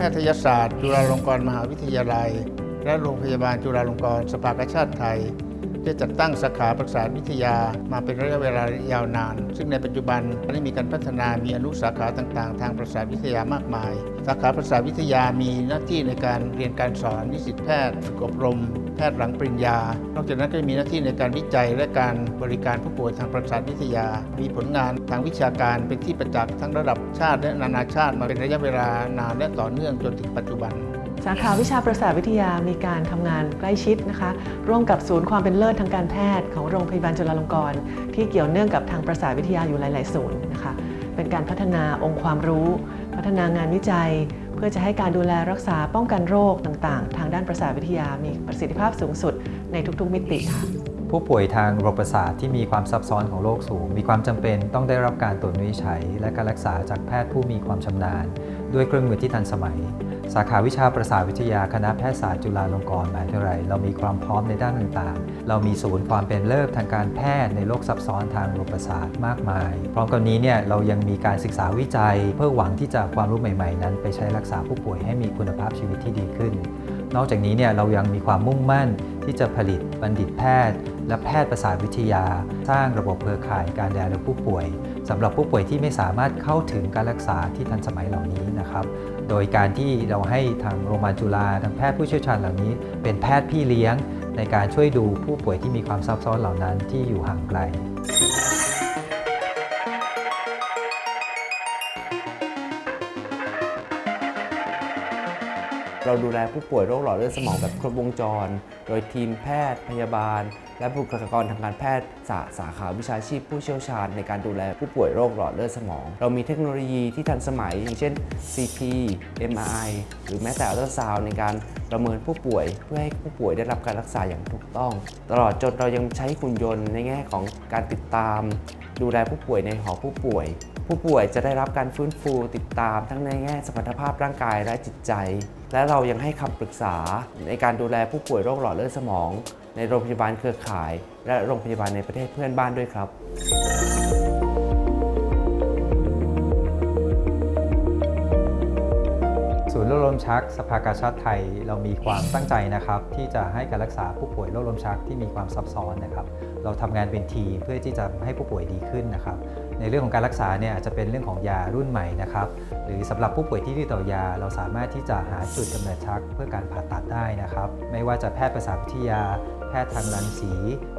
แพทยศาสตร์ จุฬาลงกรณ์มหาวิทยาลัย และโรงพยาบาลจุฬาลงกรณ์สภากาชาติไทย ได้จัดตั้งสาขาประสาทวิทยามาเป็นระยะเวลายาวนาน ซึ่งในปัจจุบันได้มีการพัฒนามีอนุสาขาต่างๆ ทางประสาทวิทยามากมาย สาขาประสาทวิทยามีหน้าที่ในการเรียนการสอนนิสิตแพทย์ฝึกอบรม แพทย์หลังปริญญา นอกจากนั้นก็มีหน้าที่ในการวิจัยและการบริการผู้ป่วยทางประสาทวิทยา มีผลงานทางวิชาการเป็นที่ประจักษ์ทั้งระดับชาติและนานาชาติมาเป็นระยะเวลานานและต่อเนื่องจนถึงปัจจุบันาขาวิชาประสาทวิทยามีการทำงานใกล้ชิดนะคะ ร่วมกับศูนย์ความเป็นเลิศทางการแพทย์ของโรงพยาบาลจุฬาลงกรณ์ที่เกี่ยวเนื่องกับทางประสาทวิทยาอยู่หลาย ๆ ศูนย์นะคะ เป็นการพัฒนาองค์ความรู้ พัฒนางานวิจัย เพื่อจะให้การดูแลรักษาป้องกันโรคต่าง ๆ ทางด้านประสาทวิทยามีประสิทธิภาพสูงสุดในทุก ๆ มิติค่ะผู้ป่วยทางระบบประสาทที่มีความซับซ้อนของโรคสูง มีความจำเป็นต้องได้รับการตรวจวินิจฉัย และการรักษาจากแพทย์ผู้มีความชำนาญ ด้วยเครื่องมือที่ทันสมัย สาขาวิชาประสาทวิทยาคณะแพทยศาสตร์จุฬาลงกรณ์มหาวิทยาลัยเรามีความพร้อมในด้านต่างๆ เรามีศูนย์ความเป็นเลิศทางการแพทย์ในโรคซับซ้อนทางระบบประสาทมากมาย พร้อมกันนี้เนี่ยเรายังมีการศึกษาวิจัย เพื่อหวังที่จะความรู้ใหม่ๆ นั้น ไปใช้รักษาผู้ป่วยให้มีคุณภาพชีวิตที่ดีขึ้น นอกจากนี้เนี่ยเรายังมีความมุ่งมั่นที่จะผลิตบัณฑิตแพทย์ และแพทย์ประสาทวิทยา สร้างระบบเครือข่ายการดูแลผู้ป่วย สำหรับผู้ป่วยที่ไม่สามารถเข้าถึงการรักษาที่ทันสมัยเหล่านี้นะครับ โดยการที่เราให้ทางโรงพยาบาลจุฬาทางแพทย์ผู้เชี่ยวชาญเหล่านี้ เป็นแพทย์พี่เลี้ยง ในการช่วยดูผู้ป่วยที่มีความซับซ้อนเหล่านั้นที่อยู่ห่างไกลเราดูแลผู้ป่วยโรคหลอดเลือดสมองแบบครบวงจร โดยทีมแพทย์พยาบาล และบุคลากรทางการแพทย์สาสาขาวิชาชีพผู้เชี่ยวชาญในการดูแลผู้ป่วยโรคหลอดเลือดสมอง เรามีเทคโนโลยีที่ทันสมัย อย่างเช่น CT MRI หรือแม้แต่อัลตราซาวในการประเมินผู้ป่วย เพื่อให้ผู้ป่วยได้รับการรักษาอย่างถูกต้อง ตลอดจนเรายังใช้หุ่นยนต์ในแง่ของการติดตาม ดูแลผู้ป่วยในหอผู้ป่วยผู้ป่วยจะได้รับการฟื้นฟูติดตามทั้งในแง่สมรรถภาพร่างกายและจิตใจ และเรายังให้คำปรึกษาในการดูแลผู้ป่วยโรคหลอดเลือดสมอง ในโรงพยาบาลเครือข่าย และโรงพยาบาลในประเทศเพื่อนบ้านด้วยครับศูนย์โรคลมชักสภากาชาติไทย เรามีความตั้งใจนะครับ ที่จะให้การรักษาผู้ป่วยโรคลมชักที่มีความซับซ้อนนะครับ เราทำงานเป็นทีมเพื่อที่จะให้ผู้ป่วยดีขึ้นนะครับ ในเรื่องของการรักษาเนี่ยอาจจะเป็นเรื่องของยารุ่นใหม่นะครับ หรือสำหรับผู้ป่วยที่ดื้อต่อยา เราสามารถที่จะหาจุดกำเนิดชักเพื่อการผ่าตัดได้นะครับ ไม่ว่าจะแพทย์ประสาทวิทยา แพทย์ทางรังสี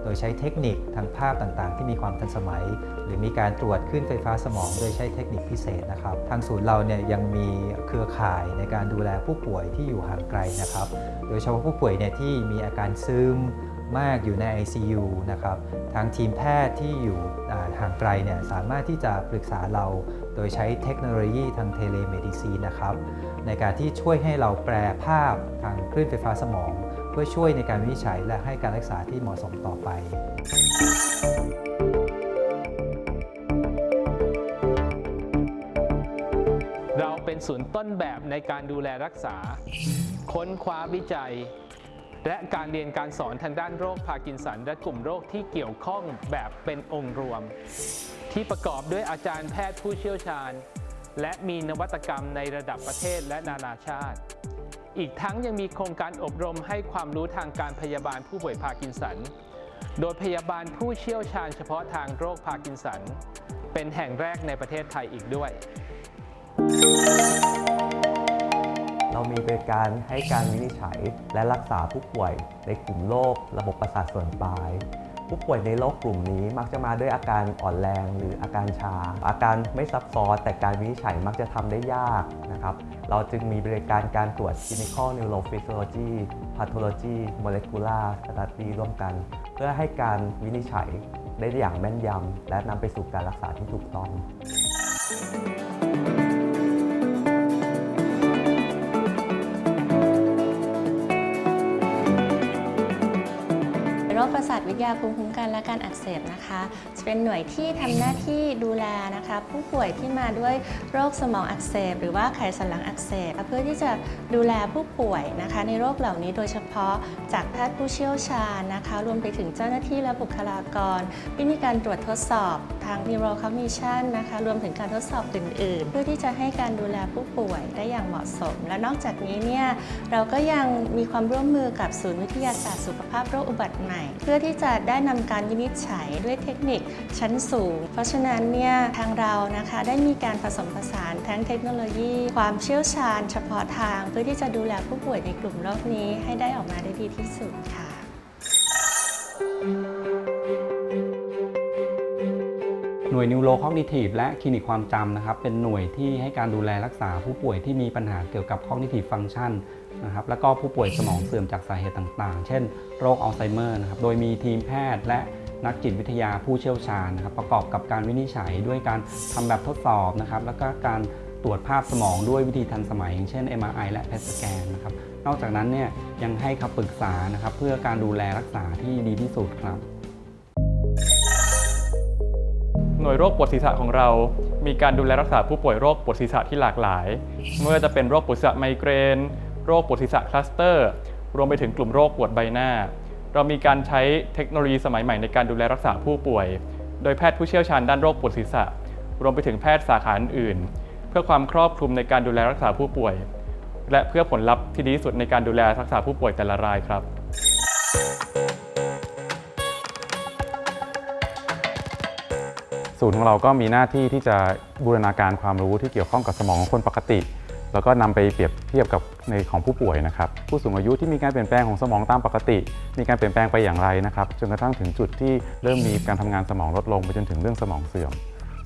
โดยใช้เทคนิคทางภาพต่างๆ ที่มีความทันสมัย หรือมีการตรวจขึ้นไฟฟ้าสมองโดยใช้เทคนิคพิเศษนะครับ ทางศูนย์เราเนี่ยยังมีเครือข่ายในการดูแลผู้ป่วยที่อยู่ห่างไกลนะครับ โดยเฉพาะผู้ป่วยเนี่ยที่มีอาการซึมมากอยู่ใน ICU นะครับ ทางทีมแพทย์ที่อยู่ห่างไกลเนี่ยสามารถที่จะปรึกษาเราโดยใช้เทคโนโลยีทางเทเลเมดิซีนะครับ ในการที่ช่วยให้เราแปลภาพทางคลื่นไฟฟ้าสมอง เพื่อช่วยในการวินิจฉัยและให้การรักษาที่เหมาะสมต่อไปเราเป็นศูนย์ต้นแบบในการดูแลรักษา ค้นคว้าวิจัย และการเรียนการสอนทางด้านโรคพาร์กินสันและกลุ่มโรคที่เกี่ยวข้องแบบเป็นองค์รวม ที่ประกอบด้วยอาจารย์แพทย์ผู้เชี่ยวชาญ และมีนวัตกรรมในระดับประเทศและนานาชาติ อีกทั้งยังมีโครงการอบรมให้ความรู้ทางการพยาบาลผู้ป่วยพาร์กินสัน โดยพยาบาลผู้เชี่ยวชาญเฉพาะทางโรคพาร์กินสัน เป็นแห่งแรกในประเทศไทยอีกด้วย เรามีบริการให้การวินิจฉัยและรักษาผู้ป่วยในกลุ่มโรคระบบประสาทส่วนปลาย ผู้ป่วยในโรคกลุ่มนี้มักจะมาด้วยอาการอ่อนแรงหรืออาการชา อาการไม่ซับซ้อนแต่การวินิจฉัยมักจะทำได้ยากนะครับ เราจึงมีบริการการตรวจ clinical neurophysiology pathology molecular study ร่วมกัน เพื่อให้การวินิจฉัยได้อย่างแม่นยำและนำไปสู่การรักษาที่ถูกต้อง โรคประสาทวิทยาภูมิคุ้มกันและการอักเสบนะคะ จะเป็นหน่วยที่ทำหน้าที่ดูแลนะคะ ผู้ป่วยที่มาด้วยโรคสมองอักเสบ หรือว่าไขสันหลังอักเสบ เพื่อที่จะดูแลผู้ป่วยนะคะ ในโรคเหล่านี้โดยเฉพาะจากแพทย์ผู้เชี่ยวชาญนะคะ รวมไปถึงเจ้าหน้าที่และบุคลากรที่มีการตรวจทดสอบทาง neurocognition นะคะ รวมถึงการทดสอบอื่น ๆ เพื่อที่จะให้การดูแลผู้ป่วยได้อย่างเหมาะสม และนอกจากนี้เนี่ยเราก็ยังมีความร่วมมือกับศูนย์วิทยาศาสตร์สุขภาพโรคอุบัติใหม่เพื่อที่จะได้นำการวินิจฉัยด้วยเทคนิคชั้นสูง เพราะฉะนั้นเนี่ยทางเรานะคะได้มีการผสมผสานทั้งเทคโนโลยี ความเชี่ยวชาญเฉพาะทาง เพื่อที่จะดูแลผู้ป่วยในกลุ่มโรคนี้ให้ได้ออกมาได้ดีที่สุดค่ะ หน่วย Neuro Cognitive และคลินิกความจำนะครับ เป็นหน่วยที่ให้การดูแลรักษาผู้ป่วยที่มีปัญหาเกี่ยวกับ Cognitive Function นะครับ แล้วก็ผู้ป่วยสมองเสื่อมจากสาเหตุต่างๆ เช่น โรคอัลไซเมอร์นะครับ โดยมีทีมแพทย์และนักจิตวิทยาผู้เชี่ยวชาญนะครับ ประกอบกับการวินิจฉัยด้วยการทำแบบทดสอบนะครับ แล้วก็การตรวจภาพสมองด้วยวิธีทันสมัย อย่างเช่น MRI และ PET scan นะครับ นอกจากนั้นเนี่ยยังให้คำปรึกษานะครับเพื่อการดูแลรักษาที่ดีที่สุดครับ หน่วยโรคปวดศีรษะของเรา มีการดูแลรักษาผู้ป่วยโรคปวดศีรษะที่หลากหลายไม่ว่าจะเป็นโรคปวดศีรษะไมเกรน โรคปวดศีรษะคลัสเตอร์ รวมไปถึงกลุ่มโรคปวดใบหน้า เรามีการใช้เทคโนโลยีสมัยใหม่ในการดูแลรักษาผู้ป่วย โดยแพทย์ผู้เชี่ยวชาญด้านโรคปวดศีรษะ รวมไปถึงแพทย์สาขาอื่น เพื่อความครอบคลุมในการดูแลรักษาผู้ป่วย และเพื่อผลลัพธ์ที่ดีที่สุดในการดูแลรักษาผู้ป่วยแต่ละรายครับ ศูนย์ของเราก็มีหน้าที่ที่จะบูรณาการความรู้ที่เกี่ยวข้องกับสมองของคนปกติ แล้วก็นำไปเปรียบเทียบกับในของผู้ป่วยนะครับ ผู้สูงอายุที่มีการเปลี่ยนแปลงของสมองตามปกติ มีการเปลี่ยนแปลงไปอย่างไรนะครับจนกระทั่งถึงจุดที่เริ่มมีการทำงานสมองลดลงไปจนถึงเรื่องสมองเสื่อม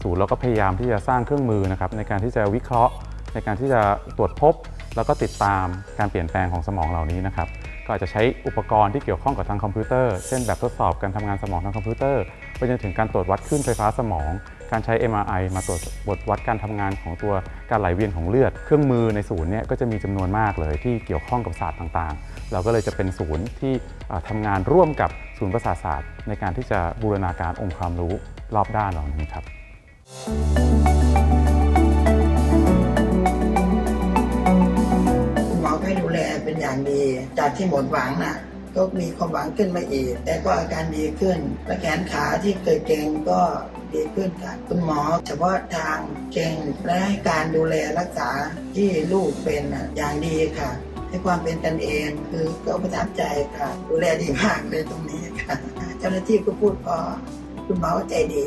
ศูนย์เราก็พยายามที่จะสร้างเครื่องมือนะครับในการที่จะวิเคราะห์ ในการที่จะตรวจพบ แล้วก็ติดตามการเปลี่ยนแปลงของสมองเหล่านี้นะครับก็อาจจะใช้อุปกรณ์ที่เกี่ยวข้องกับทางคอมพิวเตอร์ เช่นแบบทดสอบการทำงานสมองทางคอมพิวเตอร์ ไปจนถึงการตรวจวัดคลื่นไฟฟ้าสมอง การใช้ MRI มาตรวจวัดการทำงานของตัวการไหลเวียนของเลือด เครื่องมือในศูนย์เนี่ยก็จะมีจำนวนมากเลยที่เกี่ยวข้องกับศาสตร์ต่างๆ เราก็เลยจะเป็นศูนย์ที่ทำางานร่วมกับศูนย์ประสาทศาสตร์ ในการที่จะบูรณาการองค์ความรู้รอบด้านเหล่านี้ครับ หมอก็ให้ดูแลเป็นอย่างดีจากที่หมดหวังน่ะ ก็มีความหวังขึ้นมาอีก แต่ก็อาการดีขึ้นและแขนขาที่เคยเกร็งก็ดีขึ้นค่ะคุณหมอเฉพาะทางเก่งและให้การดูแลรักษาที่ลูกเป็นอย่างดีค่ะ ให้ความเป็นกันเองคือก็ประทับใจค่ะ ดูแลดีมากเลยตรงนี้ค่ะ เจ้าหน้าที่ก็พูดพอคุณหมอใจดี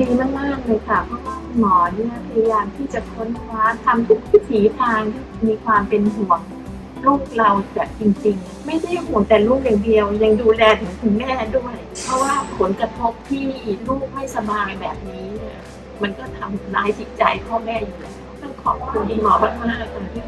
ดีมากๆเลยค่ะ เพราะว่าหมอเนี่ยพยายามที่จะค้นคว้าทำทุกวิถีทางที่มีความเป็นห่วง ลูกเราแบบจริง ๆ ไม่ได้ห่วงแต่ลูกอย่างเดียว ยังดูแลถึงคุณแม่ด้วย เพราะว่าผลกระทบที่ลูกไม่สบายแบบนี้เนี่ยมันก็ทำร้ายจิตใจพ่อแม่อยู่แล้วต้องขอบคุณคุณหมอมากๆค่ะที่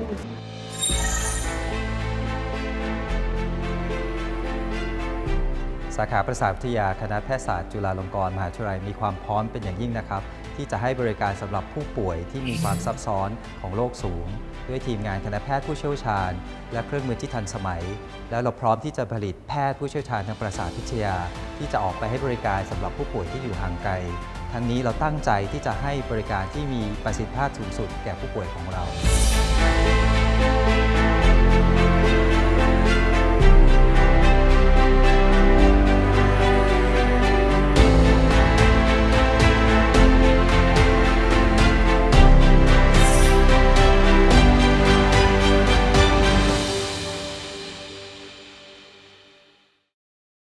สาขาประสาทวิทยาคณะแพทยศาสตร์จุฬาลงกรณ์มหาวิทยาลัยมีความพร้อมเป็นอย่างยิ่งนะครับ ที่จะให้บริการสำหรับผู้ป่วยที่มีความซับซ้อนของโรคสูง ด้วยทีมงานคณะแพทย์ผู้เชี่ยวชาญ และเครื่องมือที่ทันสมัย และเราพร้อมที่จะผลิตแพทย์ผู้เชี่ยวชาญทางประสาทวิทยา ที่จะออกไปให้บริการสำหรับผู้ป่วยที่อยู่ห่างไกลทั้งนี้เราตั้งใจที่จะให้บริการที่มีประสิทธิภาพสูงสุดแก่ผู้ป่วยของเรา